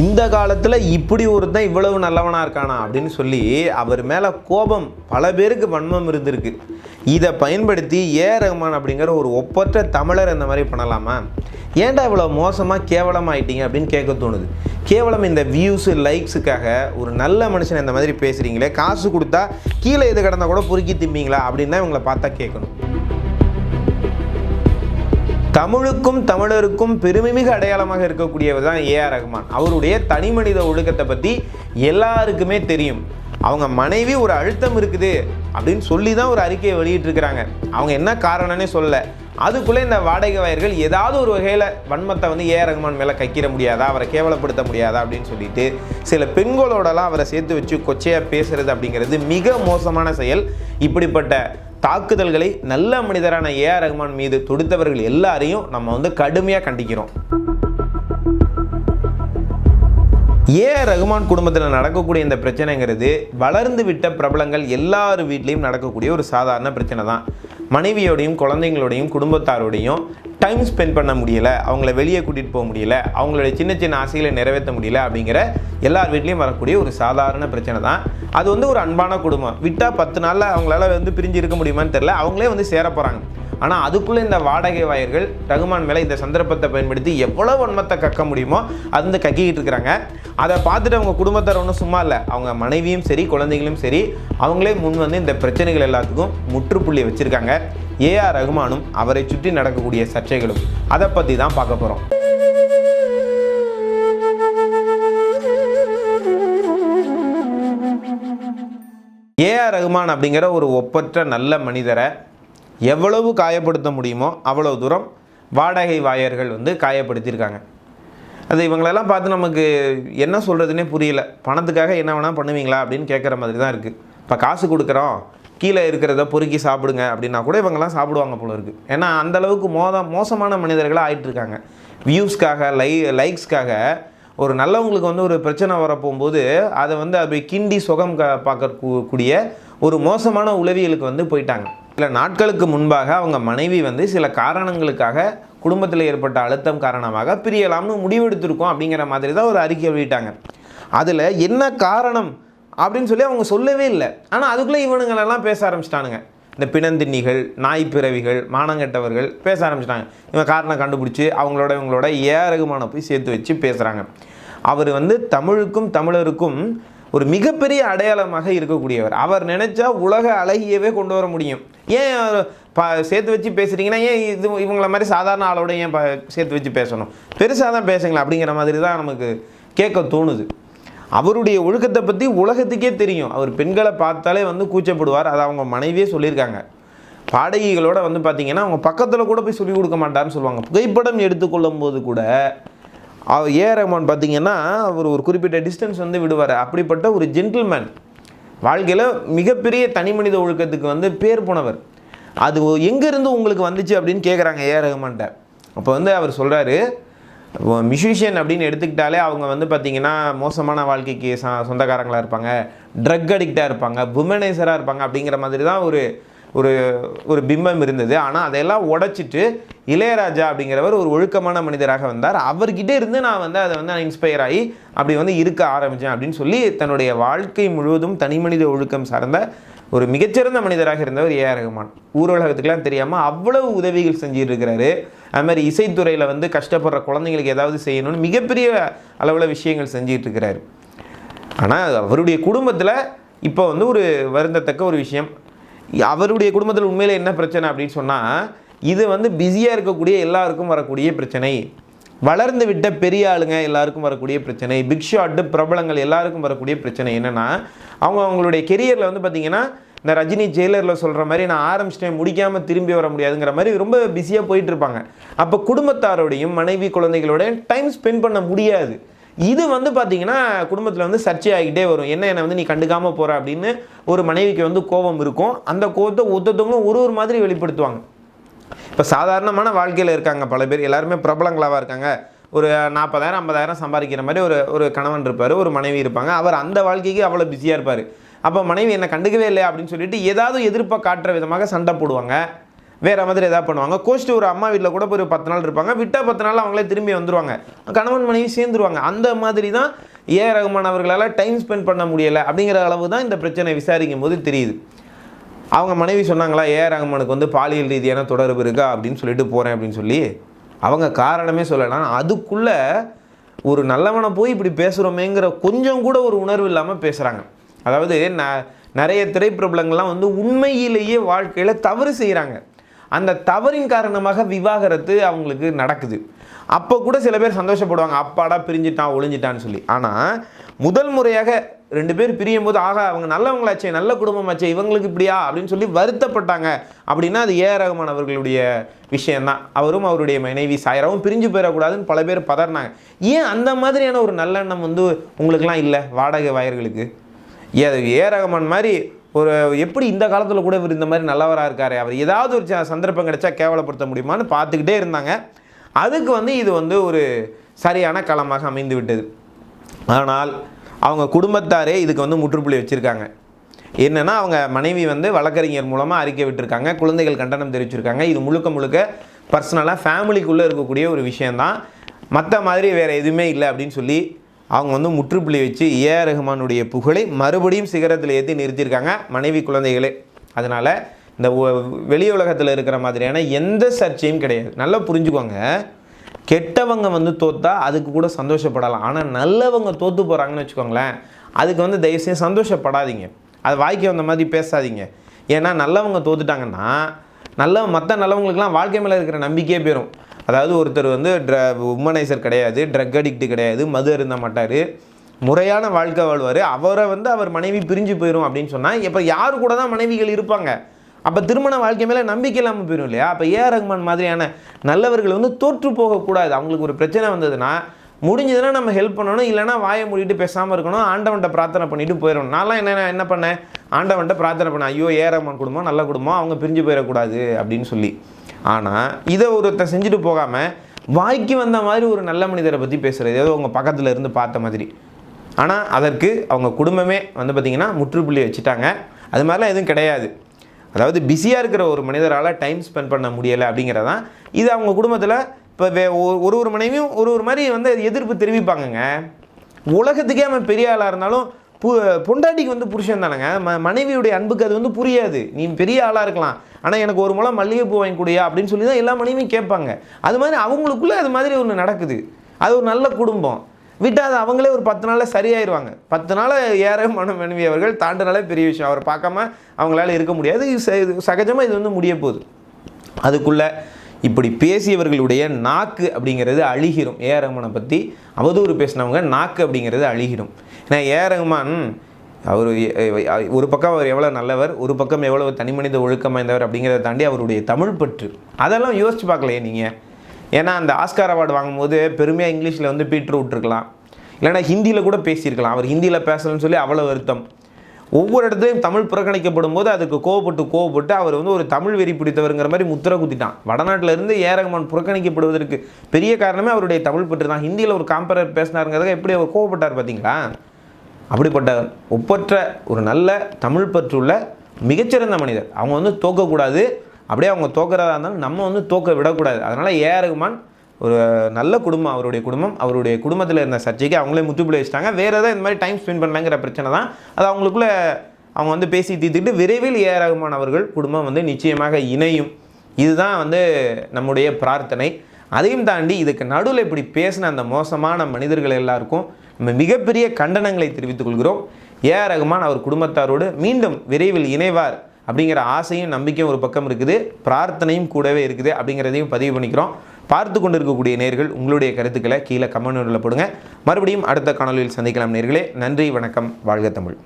இந்த காலத்தில் இப்படி ஒருத்தன் இவ்வளவு நல்லவனாக இருக்கானா அப்படின்னு சொல்லி அவர் மேலே கோபம் பல பேருக்கு வன்மம் இருந்திருக்கு. இதை பயன்படுத்தி ஏ ரஹ்மான் அப்படிங்கிற ஒரு ஒப்பற்ற தமிழர் இந்த மாதிரி பண்ணலாமா? ஏன்டா இவ்வளோ மோசமாக கேவலமாயிட்டீங்க அப்படின்னு கேட்க தோணுது. கேவலம் இந்த வியூஸு லைக்ஸுக்காக ஒரு நல்ல மனுஷன் இந்த மாதிரி பேசுகிறீங்களே காசு கொடுத்தா கீழே இது கிடந்தால் கூட பொறுக்கி திம்பிங்களா அப்படின்னு தான் இவங்களை பார்த்தா கேட்கணும். தமிழுக்கும் தமிழருக்கும் பெருமைமிகு அடையாளமாக இருக்கக்கூடியவர் தான் ஏஆர் ரஹ்மான் அவருடைய தனி மனித ஒழுக்கத்தை பற்றி எல்லாருக்குமே தெரியும். அவங்க மனைவி ஒரு அழுத்தம் இருக்குது அப்படின்னு சொல்லி தான் ஒரு அறிக்கையை வெளியிட்டிருக்கிறாங்க. அவங்க என்ன காரணம்னே சொல்லல. அதுக்குள்ளே இந்த வாடகை வாயர்கள் ஏதாவது ஒரு வகையில் வன்மத்தை வந்து ஏஆர் ரகுமான் மேலே கைக்கிற முடியாதா? அவரை கேவலப்படுத்த முடியாதா? அப்படின்னு சொல்லிட்டு சில பெண்களோடலாம் அவரை சேர்த்து வச்சு கொச்சையாக பேசுறது அப்படிங்கிறது மிக மோசமான செயல். இப்படிப்பட்ட தாக்குதல்களை நல்ல மனிதரான ஏஆர் ரஹ்மான் மீது தொடுத்தவர்கள் எல்லாரையும் நம்ம வந்து கடுமையாக கண்டிக்கிறோம். ஏஆர் ரகுமான் குடும்பத்தில் நடக்கக்கூடிய இந்த பிரச்சனைங்கிறது வளர்ந்து விட்ட பிரபலங்கள் எல்லார் வீட்லேயும் நடக்கக்கூடிய ஒரு சாதாரண பிரச்சனை தான் மனைவியோடையும் குழந்தைங்களோடையும் குடும்பத்தாரோடையும் டைம் ஸ்பெண்ட் பண்ண முடியல அவங்கள வெளியே கூட்டிகிட்டு போக முடியல அவங்களுடைய சின்ன சின்ன ஆசைகளை நிறைவேற்ற முடியல அப்படிங்கிற எல்லார் வீட்லேயும் வரக்கூடிய ஒரு சாதாரண பிரச்சனை தான். அது வந்து ஒரு அன்பான குடும்பம். விட்டால் பத்து நாளில் அவங்களால வந்து பிரிஞ்சு இருக்க முடியுமான்னு தெரில அவங்களே வந்து சேர போகிறாங்க ஆனால் அதுக்குள்ளே இந்த வாடகை வாயர்கள் ரகுமான் மேலே இந்த சந்தர்ப்பத்தை பயன்படுத்தி எவ்வளோ வன்மத்தை கக்க முடியுமோ அது வந்து கக்கிக்கிட்டு இருக்கிறாங்க. அதை பார்த்துட்டு அவங்க குடும்பத்தார் ஒன்றும் சும்மா இல்லை. அவங்க மனைவியும் சரி குழந்தைகளும் சரி அவங்களே முன் வந்து இந்த பிரச்சனைகள் எல்லாத்துக்கும் முற்றுப்புள்ளி வச்சுருக்காங்க. ஏஆர் ரகுமானும் அவரை சுற்றி நடக்கக்கூடிய சர்ச்சைகளும். அதை பற்றி தான் பார்க்க போகிறோம் ஏஆர் ரகுமான் அப்படிங்கிற ஒரு ஒப்பற்ற நல்ல மனிதரை எவ்வளவு காயப்படுத்த முடியுமோ அவ்வளோ தூரம் வாடகை வாயர்கள் வந்து காயப்படுத்தியிருக்காங்க. அது இவங்களெல்லாம் பார்த்து நமக்கு என்ன சொல்கிறதுனே புரியல. பணத்துக்காக என்ன வேணால் பண்ணுவீங்களா அப்படின்னு கேட்குற மாதிரி தான் இருக்குது இப்போ காசு கொடுக்குறோம். கீழே இருக்கிறத பொறுக்கி சாப்பிடுங்க அப்படின்னா கூட இவங்கெல்லாம் சாப்பிடுவாங்க போல இருக்குது ஏன்னா அந்தளவுக்கு மோத மோசமான மனிதர்களாக ஆகிட்டுருக்காங்க வியூஸ்க்காக லை லைக்ஸ்க்காக ஒரு நல்லவங்களுக்கு வந்து ஒரு பிரச்சனை வரப்போகும்போது அதை வந்து அப்படி கிண்டி சுகம் க பார்க்கக்கூடிய ஒரு மோசமான உளவியலுக்கு வந்து போயிட்டாங்க. சில நாட்களுக்கு முன்பாக அவங்க மனைவி வந்து சில காரணங்களுக்காக குடும்பத்தில் ஏற்பட்ட அழுத்தம் காரணமாக பிரியலாம்னு முடிவெடுத்திருக்கோம் அப்படிங்கிற மாதிரி தான் ஒரு அறிக்கை வெளியிட்டாங்க. அதில் என்ன காரணம் அப்படின்னு சொல்லி அவங்க சொல்லவே இல்லை. ஆனால் அதுக்குள்ளே இவனுங்களெல்லாம் பேச ஆரம்பிச்சிட்டானுங்க. இந்த பிணந்தின்னிகள் நாய் பிறவிகள் மானங்கெட்டவர்கள் பேச ஆரம்பிச்சிட்டாங்க. இவன் காரணம் கண்டுபிடிச்சி அவங்களோட இவங்களோட ஏரகுமான போய் சேர்த்து வச்சு பேசுகிறாங்க அவர் வந்து தமிழுக்கும் தமிழருக்கும் ஒரு மிகப்பெரிய அடையாளமாக இருக்கக்கூடியவர். அவர் நினைச்சா உலக அழகியவே கொண்டு வர முடியும். ஏன் பா ப சேர்த்து வச்சு பேசுகிறீங்கன்னா ஏன் இது இவங்கள மாதிரி சாதாரண ஆளோட ஏன் ப சேர்த்து வச்சு பேசணும்? பெருசாக தான் பேசுங்களா அப்படிங்கிற மாதிரி தான் நமக்கு கேட்க தோணுது. அவருடைய ஒழுக்கத்தை பற்றி உலகத்துக்கே தெரியும். அவர் பெண்களை பார்த்தாலே வந்து கூச்சப்படுவார். அதை அவங்க மனைவியே சொல்லியிருக்காங்க. பாடகிகளோட வந்து பார்த்தீங்கன்னா அவங்க பக்கத்தில் கூட போய் சொல்லிக் கொடுக்க மாட்டார்னு சொல்லுவாங்க. புகைப்படம் எடுத்துக்கொள்ளும் போது கூட அவர் ஏ ரஹ்மான் பார்த்தீங்கன்னா அவர் ஒரு குறிப்பிட்ட டிஸ்டன்ஸ் வந்து விடுவார். அப்படிப்பட்ட ஒரு ஜென்டில்மேன் வாழ்க்கையில் மிகப்பெரிய தனி மனித ஒழுக்கத்துக்கு வந்து பேர் போனவர். அது எங்கேருந்து உங்களுக்கு வந்துச்சு அப்படின்னு கேட்குறாங்க ஏ ரஹ்மான்கிட்ட அப்போ வந்து அவர் சொல்கிறாரு மியூசிஷியன் அப்படின்னு எடுத்துக்கிட்டாலே அவங்க வந்து பார்த்திங்கன்னா மோசமான வாழ்க்கைக்கு ச சொந்தக்காரங்களாக இருப்பாங்க ட்ரக் அடிக்டாக இருப்பாங்க புமனைசராக இருப்பாங்க அப்படிங்கிற மாதிரி தான் ஒரு ஒரு ஒரு பிம்பம் இருந்தது. ஆனால் அதையெல்லாம் உடைச்சிட்டு இளையராஜா அப்படிங்கிறவர் ஒரு ஒழுக்கமான மனிதராக வந்தார். அவர்கிட்ட இருந்து நான் வந்து அதை வந்து நான் இன்ஸ்பயர் ஆகி அப்படி வந்து இருக்க ஆரம்பித்தேன் அப்படின்னு சொல்லி தன்னுடைய வாழ்க்கை முழுவதும் தனி மனித ஒழுக்கம் சார்ந்த ஒரு மிகச்சிறந்த மனிதராக இருந்தவர் ஏஆர் ரகுமான். ஊரகத்துக்கெலாம் தெரியாமல் அவ்வளவு உதவிகள் செஞ்சுட்டு இருக்கிறாரு அது மாதிரி இசைத்துறையில் வந்து கஷ்டப்படுற குழந்தைங்களுக்கு ஏதாவது செய்யணும்னு மிகப்பெரிய அளவில் விஷயங்கள் செஞ்சுட்டு இருக்கிறாரு ஆனால் அவருடைய குடும்பத்தில் இப்போ வந்து ஒரு வருந்தத்தக்க ஒரு விஷயம். அவருடைய குடும்பத்தில் உண்மையில் என்ன பிரச்சனை அப்படின்னு சொன்னால் இது வந்து பிஸியாக இருக்கக்கூடிய எல்லாருக்கும் வரக்கூடிய பிரச்சனை. வளர்ந்து விட்ட பெரிய ஆளுங்க எல்லாருக்கும் வரக்கூடிய பிரச்சனை. பிக் ஷாட்டு பிரபலங்கள் எல்லாருக்கும் வரக்கூடிய பிரச்சனை என்னென்னா அவங்க அவங்களுடைய கெரியரில் வந்து பார்த்திங்கன்னா இந்த ரஜினி ஜெயிலரில் சொல்கிற மாதிரி நான் ஆரம்பிச்சிட்டேன் முடிக்காமல் திரும்பி வர முடியாதுங்கிற மாதிரி ரொம்ப பிஸியாக போயிட்டு இருப்பாங்க. அப்போ குடும்பத்தாரோடையும் மனைவி குழந்தைகளோடையும் டைம் ஸ்பெண்ட் பண்ண முடியாது. இது வந்து பார்த்தீங்கன்னா குடும்பத்தில் வந்து சர்ச்சையாகிட்டே வரும். என்ன என்னை வந்து நீ கண்டுக்காமல் போகிற அப்படின்னு ஒரு மனைவிக்கு வந்து கோபம் இருக்கும். அந்த கோபத்தை ஒருத்தவங்களும் ஒரு ஒரு மாதிரி வெளிப்படுத்துவாங்க. இப்போ சாதாரணமான வாழ்க்கையில் இருக்காங்க பல பேர். எல்லாருமே பிரபலங்களாக இருக்காங்க. ஒரு நாற்பதாயிரம் ஐம்பதாயிரம் சம்பாதிக்கிற மாதிரி ஒரு ஒரு கணவன் இருப்பார் ஒரு மனைவி இருப்பாங்க. அவர் அந்த வாழ்க்கைக்கு அவ்வளோ பிஸியாக இருப்பார். அப்போ மனைவி என்னை கண்டுக்கவே இல்லை அப்படின்னு சொல்லிட்டு ஏதாவது எதிர்ப்பை காட்டுற விதமாக சண்டை போடுவாங்க. வேறு மாதிரி எதாவது பண்ணுவாங்க. கோஷ்டி ஒரு அம்மா வீட்டில் கூட போய் ஒரு பத்து நாள் இருப்பாங்க. விட்டால் பத்து நாள் அவங்களே திரும்பி வந்துருவாங்க. கணவன் மனைவி சேர்ந்துருவாங்க. அந்த மாதிரி தான் ஏ ரகுமான் அவர்களால் டைம் ஸ்பெண்ட் பண்ண முடியலை அப்படிங்கிற அளவு தான் இந்த பிரச்சனை விசாரிக்கும் போது தெரியுது. அவங்க மனைவி சொன்னாங்களா ஏ ரகுமானுக்கு வந்து பாலியல் ரீதியான தொடர்பு இருக்கா அப்படின்னு சொல்லிட்டு போகிறேன் அப்படின்னு சொல்லி. அவங்க காரணமே சொல்லலாம். அதுக்குள்ளே ஒரு நல்லவனை போய் இப்படி பேசுகிறோமேங்கிற கொஞ்சம் கூட ஒரு உணர்வு இல்லாமல் பேசுகிறாங்க அதாவது ந நிறைய திரைப்பிரபலங்கள்லாம் வந்து உண்மையிலேயே வாழ்க்கையில் தவறு செய்கிறாங்க அந்த தவறின் காரணமாக விவாகரத்து அவங்களுக்கு நடக்குது. அப்போ கூட சில பேர் சந்தோஷப்படுவாங்க அப்பாடா பிரிஞ்சிட்டான் ஒளிஞ்சிட்டான்னு சொல்லி. ஆனால் முதல் முறையாக ரெண்டு பேர் பிரியும் போது ஆகா அவங்க நல்லவங்களாச்சே நல்ல குடும்பமாச்சே இவங்களுக்கு இப்படியா? அப்படின்னு சொல்லி வருத்தப்பட்டாங்க. அப்படின்னா அது ஏ ரகுமான் அவர்களுடைய விஷயம்தான். அவரும் அவருடைய மனைவி சாயராவும் பிரிஞ்சு போயிடக்கூடாதுன்னு பல பேர் பதறினாங்க. ஏன் அந்த மாதிரியான ஒரு நல்லெண்ணம் வந்து உங்களுக்குலாம் இல்லை வாடகை வாயர்களுக்கு? ஏ ரகமான் ரகுமான் மாதிரி ஒரு எப்படி இந்த காலத்தில் கூட இவர் இந்த மாதிரி நல்லவராக இருக்கார்? அவர் ஏதாவது ஒரு ச- சந்தர்ப்பம் கிடைச்சா கேவலப்படுத்த முடியுமான்னு பார்த்துக்கிட்டே இருந்தாங்க. அதுக்கு வந்து இது வந்து ஒரு சரியான களமாக அமைந்து விட்டது. ஆனால் அவங்க குடும்பத்தாரே இதுக்கு வந்து முற்றுப்புள்ளி வச்சுருக்காங்க. என்னன்னா அவங்க மனைவி வந்து வழக்கறிஞர் மூலமாக அறிக்கை விட்டுருக்காங்க குழந்தைகள் கண்டனம் தெரிவிச்சிருக்காங்க. இது முழுக்க முழுக்க பர்சனலாக ஃபேமிலிக்குள்ளே இருக்கக்கூடிய ஒரு விஷயந்தான் மற்ற மாதிரி வேறு எதுவுமே இல்லை அப்படின்னு சொல்லி அவங்க வந்து முற்றுப்புள்ளி வச்சு ஏ ஆர் ரஹ்மானுடைய புகழை மறுபடியும் சிகரத்தில் ஏற்றி நிறுத்தியிருக்காங்க மனைவி குழந்தைகளே. அதனால் இந்த வெளி உலகத்தில் இருக்கிற மாதிரியான எந்த சர்ச்சையும் கிடையாது. நல்லா புரிஞ்சுக்கோங்க. கெட்டவங்க வந்து தோத்தா அதுக்கு கூட சந்தோஷப்படலாம். ஆனால் நல்லவங்க தோத்து போகிறாங்கன்னு வச்சுக்கோங்களேன் அதுக்கு வந்து தயவுசெய்து சந்தோஷப்படாதீங்க. அது வாய்க்கு வந்த மாதிரி பேசாதீங்க. ஏன்னா நல்லவங்க தோத்துட்டாங்கன்னா நல்ல மற்ற நல்லவங்களுக்குலாம் வாழ்க்கை மேலே இருக்கிற நம்பிக்கையே போயிடும் அதாவது ஒருத்தர் வந்து ட்ர உமனைசர் கிடையாது ட்ரக் அடிக்ட் கிடையாது மது அருந்த மாட்டார். முறையான வாழ்க்கை வாழ்வார். அவரை வந்து அவர் மனைவி பிரிஞ்சு போயிடும் அப்படின்னு சொன்னால் இப்போ யார் கூட தான் மனைவிகள் இருப்பாங்க? அப்போ திருமண வாழ்க்கை மேலே நம்பிக்கை இல்லாமல் போயிடும் இல்லையா? அப்போ ஏஆர் ரஹ்மான் மாதிரியான நல்லவர்கள் வந்து தோற்று போகக்கூடாது. அவங்களுக்கு ஒரு பிரச்சனை வந்ததுன்னா முடிஞ்சதுன்னா நம்ம ஹெல்ப் பண்ணணும். இல்லைன்னா வாயை மூடிட்டு பேசாமல் இருக்கணும். ஆண்டவன்ட்ட பிரார்த்தனை பண்ணிட்டு போயிடணும். நான்லாம் என்ன என்ன பண்ணேன்? ஆண்டவன்ட்ட பிரார்த்தனை பண்ணேன். ஐயோ ஏஆர் குடும்பம் நல்ல குடும்பம் அவங்க பிரிஞ்சு போயிடக்கூடாது அப்படின்னு சொல்லி. ஆனால் இதை ஒருத்தர் செஞ்சுட்டு போகாமல் வாய்க்கு வந்த மாதிரி ஒரு நல்ல மனிதரை பற்றி பேசுகிறது ஏதோ உங்கள் பக்கத்தில் இருந்து பார்த்த மாதிரி. ஆனால் அதற்கு அவங்க குடும்பமே வந்து பார்த்திங்கன்னா முற்றுப்புள்ளி வச்சுட்டாங்க. அது மாதிரிலாம் எதுவும் கிடையாது. அதாவது பிஸியாக இருக்கிற ஒரு மனிதரால் டைம் ஸ்பெண்ட் பண்ண முடியலை அப்படிங்கிறதான் இது அவங்க குடும்பத்தில் இப்போ வே ஒரு ஒரு ஒரு மனைவியும் ஒரு ஒரு மாதிரி வந்து எதிர்ப்பு தெரிவிப்பாங்கங்க. உலகத்துக்கே அவன் பெரிய ஆளாக இருந்தாலும் பு பொண்டாட்டிக்கு வந்து புருஷன் தானேங்க. ம மனைவியுடைய அன்புக்கு அது வந்து புரியாது. நீ பெரிய ஆளாக இருக்கலாம். ஆனால் எனக்கு ஒரு முளம் மல்லிகைப்பூ வாங்கி கொடுயா? அப்படின்னு சொல்லி தான் எல்லா மனைவியும் கேட்பாங்க. அது மாதிரி அவங்களுக்குள்ளே அது மாதிரி ஒன்று நடக்குது. அது ஒரு நல்ல குடும்பம். விட்டால் அது அவங்களே ஒரு பத்து நாளில் சரியாயிருவாங்க. பத்து நாள் ஏற மன மனைவி அவர்கள் தாண்டினாலே பெரிய விஷயம். அவரை பார்க்காம அவங்களால இருக்க முடியாது. இது சகஜமாக இது வந்து முடிய போகுது. அதுக்குள்ளே இப்படி பேசியவர்களுடைய நாக்கு அப்படிங்கிறது அழிகிடும் ஏ ரகுமானை பற்றி அவதூறு பேசினவங்க நாக்கு அப்படிங்கிறது அழிகிடும் ஏன்னா ஏ ஆர் அவர் ஒரு பக்கம் அவர் எவ்வளோ நல்லவர் ஒரு பக்கம் எவ்வளோ தனிமனித ஒழுக்கம் வாய்ந்தவர் அப்படிங்கிறத தாண்டி அவருடைய தமிழ் பற்று. அதெல்லாம் யோசிச்சு பார்க்கலையே நீங்கள் ஏன்னா அந்த ஆஸ்கார் அவார்டு வாங்கும்போது பெருமையாக இங்கிலீஷில் வந்து பீட்ரு விட்டுருக்கலாம் இல்லைன்னா ஹிந்தியில் கூட பேசியிருக்கலாம். அவர் ஹிந்தியில் பேசலன்னு சொல்லி அவ்வளோ வருத்தம். ஒவ்வொரு இடத்துலையும் தமிழ் புறக்கணிக்கப்படும் போது அதுக்கு கோவப்பட்டு கோவப்பட்டு அவர் வந்து ஒரு தமிழ் வெறி பிடித்தவருங்கிற மாதிரி முத்திரை குத்திட்டான். வடநாட்டிலிருந்து ஏரகமான் புறக்கணிக்கப்படுவதற்கு பெரிய காரணமே அவருடைய தமிழ் பற்று தான். ஹிந்தியில் ஒரு காம்பரர் பேசினாருங்கிறத எப்படி அவர் கோவப்பட்டார் பார்த்தீங்களா அப்படிப்பட்ட ஒப்பற்ற ஒரு நல்ல தமிழ் பற்றுள்ள மிகச்சிறந்த மனிதர். அவங்க வந்து தோக்கக்கூடாது. அப்படியே அவங்க தோக்கிறதா இருந்தாலும் நம்ம வந்து தோக்க விடக்கூடாது. அதனால் ஏ ஆர் ரகுமான் ஒரு நல்ல குடும்பம் அவருடைய குடும்பம் அவருடைய குடும்பத்தில் இருந்த சர்ச்சைக்கு அவங்களே முற்றுப்புள்ளி வச்சிட்டாங்க. வேறு ஏதாவது இந்த மாதிரி டைம் ஸ்பெண்ட் பண்ணலாங்கிற பிரச்சனை தான். அது அவங்களுக்குள்ளே அவங்க வந்து பேசி தீர்த்துக்கிட்டு விரைவில் ஏ ஆர் ரகுமான் அவர்கள் குடும்பம் வந்து நிச்சயமாக இணையும். இதுதான் வந்து நம்முடைய பிரார்த்தனை. அதையும் தாண்டி இதுக்கு நடுவில் இப்படி பேசின அந்த மோசமான மனிதர்கள் எல்லாருக்கும் நம்ம மிகப்பெரிய கண்டனங்களை தெரிவித்துக் கொள்கிறோம். ஏ ஆர் ரகுமான் அவர் குடும்பத்தாரோடு மீண்டும் விரைவில் இணைவார் அப்படிங்கிற ஆசையும் நம்பிக்கையும் ஒரு பக்கம் இருக்குது. பிரார்த்தனையும் கூடவே இருக்குது அப்படிங்கிறதையும் பதிவு பண்ணிக்கிறோம். பார்த்து கொண்டிருக்கக்கூடிய நேர்கள் உங்களுடைய கருத்துக்களை கீழே கமெண்ட் போடுங்க. மறுபடியும் அடுத்த காணொலியில் சந்திக்கலாம் நேர்களே. நன்றி வணக்கம். வாழ்க தமிழ்.